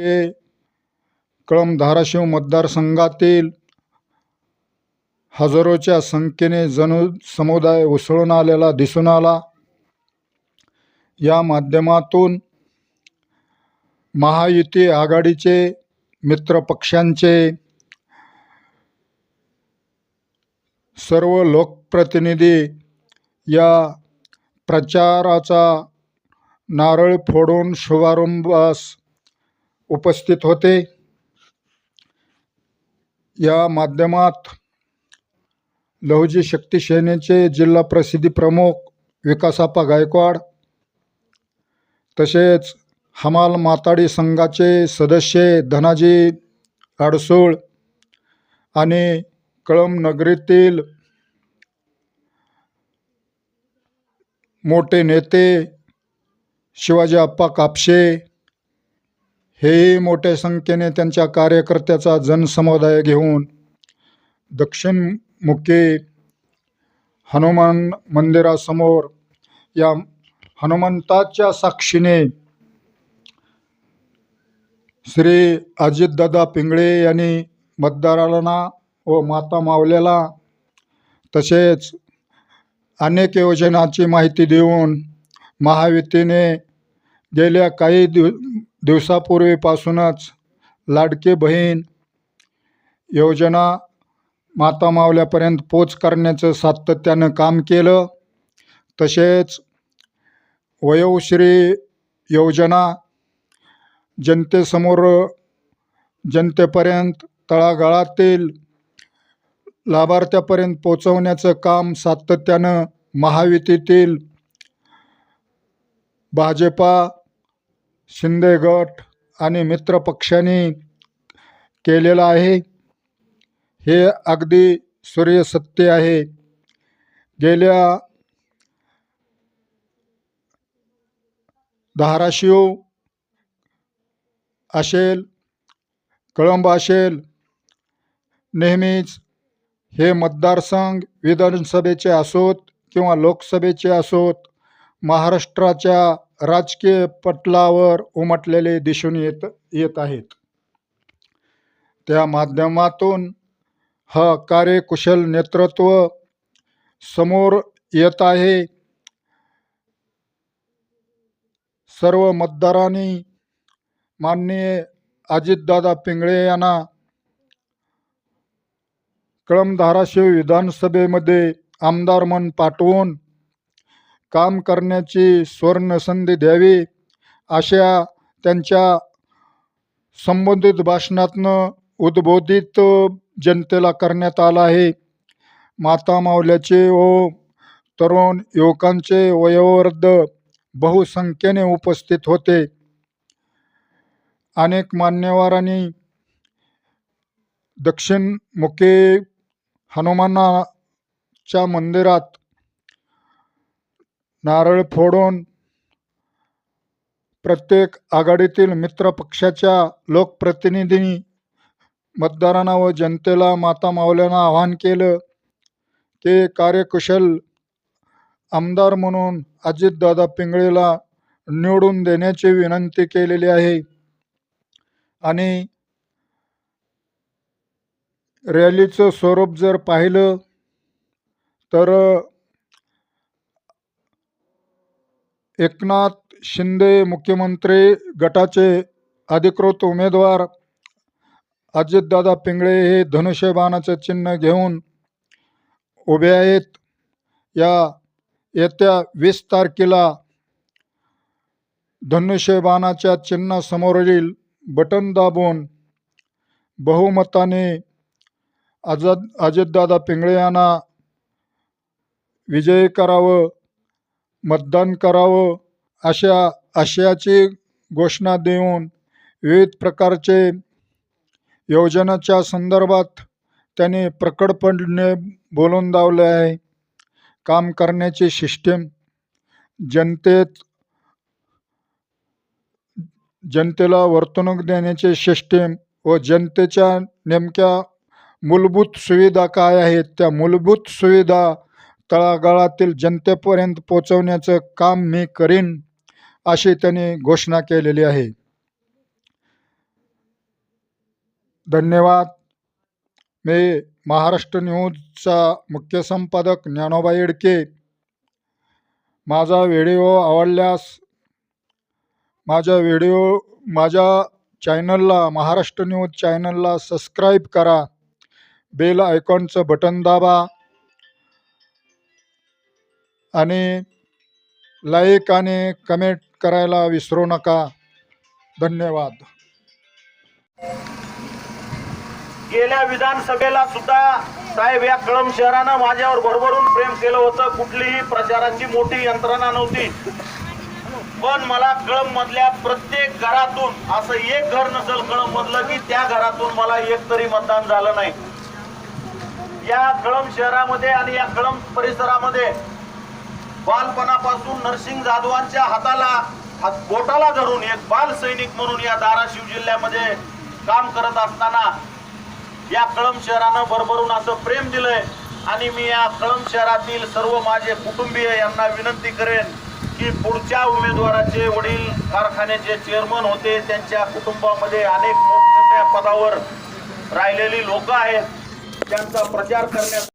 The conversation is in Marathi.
हे कळम धाराशिव मतदारसंघातील हजारोच्या संख्येने जन समुदाय उसळून आलेला दिसून आला. या माध्यमातून महायुती आघाडीचे मित्रपक्षांचे सर्व लोकप्रतिनिधी या प्रचाराचा नारळ फोडून शुभारंभास उपस्थित होते. या माध्यमात लहुजी शक्ती सेनेचे जिल्हा प्रसिद्धी प्रमुख विकासाप्पा गायकवाड तसेच हमाल माताडी संघाचे सदस्य धनाजी अडसूळ आणि कळमनगरीतील मोठे नेते शिवाजी आप्पा कापशे हेही मोठ्या संख्येने त्यांच्या कार्यकर्त्याचा जनसमुदाय घेऊन दक्षिणमुखी हनुमान मंदिरासमोर या हनुमंताच्या साक्षीने श्री अजितदादा पिंगळे यांनी मतदारांना व माता मावल्याला तसेच अनेक योजनांची माहिती देऊन महायुतीने गेल्या काही दिव दिवसापूर्वीपासूनच लाडके बहीण योजना माता मावल्यापर्यंत पोच करण्याचं सातत्यानं काम केलं. तसेच वयोश्री योजना जनतेसमोर जनतेपर्यंत तळागाळातील लाभार्थ्यापर्यंत पोचवण्याचं काम सातत्यानं महायुतीतील भाजपा शिंदे गट आणि मित्रपक्षांनी केलेलं आहे. हे अगदी सूर्यसत्य आहे. गेल्या धाराशिव असेल कळंब असेल नेहमीच हे मतदारसंघ विधानसभेचे असोत किंवा लोकसभेचे असोत महाराष्ट्राच्या राजकीय पटलावर उमटलेले दिसून येत येत आहेत. त्या माध्यमातून हा कार्यकुशल नेतृत्व समोर येत आहे. सर्व मतदारांनी माननीय अजितदादा पिंगळे यांना कळम धाराशिव विधानसभेमध्ये आमदार म्हणून पाठवून काम करण्याची सुवर्णसंधी द्यावी अशा त्यांच्या संबंधित भाषणातनं उद्बोधित जनतेला करण्यात आला आहे. माता मावल्याचे व तरुण युवकांचे वयोवृद्ध बहुसंख्येने उपस्थित होते. अनेक मान्यवरांनी दक्षिणमुखी हनुमानाच्या मंदिरात नारळ फोडून प्रत्येक आघाडीतील मित्रपक्षाच्या लोकप्रतिनिधींनी मतदारांना व जनतेला माता मावल्यांना आवाहन केलं ते कार्यकुशल आमदार म्हणून अजितदादा पिंगळेला निवडून देण्याची विनंती केलेली आहे. आणि रॅलीचं स्वरूप जर पाहिलं तर एकनाथ शिंदे मुख्यमंत्री गटाचे अधिकृत उमेदवार अजितदादा पिंगळे हे धनुष्यबाणाचे चिन्ह घेऊन उभे आहेत. या येत्या वीस तारखेला धनुष्यबाणाच्या चिन्हासमोरील बटन दाबून बहुमताने अजद अजितदादा पिंगळे यांना विजयी करावं. मतदान करावं अशा आशयाची घोषणा देऊन विविध प्रकारचे योजनाच्या संदर्भात त्यांनी प्रकटपणे बोलून दावले आहे. काम करण्याची सिस्टीम जनतेत जनतेला वर्तणूक देण्याचे सिस्टीम व जनतेच्या नेमक्या मूलभूत सुविधा काय आहेत त्या मूलभूत सुविधा तळागाळातील जनतेपर्यंत पोचवण्याचं काम मी करीन अशी त्यांनी घोषणा केलेली आहे. धन्यवाद. मी महाराष्ट्र न्यूजचा मुख्य संपादक ज्ञानोबा येडके. माझा व्हिडिओ आवडल्यास माझ्या व्हिडिओ माझ्या चॅनलला महाराष्ट्र न्यूज चॅनलला सबस्क्राईब करा. बेल आयकॉनचं बटन दाबा. आणि लाईक आणि कमेंट करायला विसरू नका. धन्यवाद. गेल्या विधानसभेला सुद्धा साहेब या कळम शहरानं माझ्यावर भरभरून प्रेम केलं होतं. कुठलीही प्रचाराची मोठी यंत्रणा नव्हती. पण मला कळम मधल्या प्रत्येक घरातून असं एक घर नसेल कळम मधलं की त्या घरातून मला एक तरी मतदान झालं नाही. या कळम शहरामध्ये आणि या कळम परिसरामध्ये बालपणापासून नरसिंग जाधवांच्या हाताला हात बोटाला धरून एक बाल सैनिक म्हणून या धाराशिव जिल्ह्यामध्ये काम करत असताना या कळम शहरानं भरभरून असं प्रेम दिलंय. आणि मी या कळम शहरातील सर्व माझे कुटुंबीय यांना विनंती करेन की पुढच्या उमेदवाराचे वडील कारखान्याचे चेअरमन होते त्यांच्या कुटुंबामध्ये अनेक मोठमोठ्या पदावर राहिलेली लोक आहेत. त्यांचा प्रचार करण्यासाठी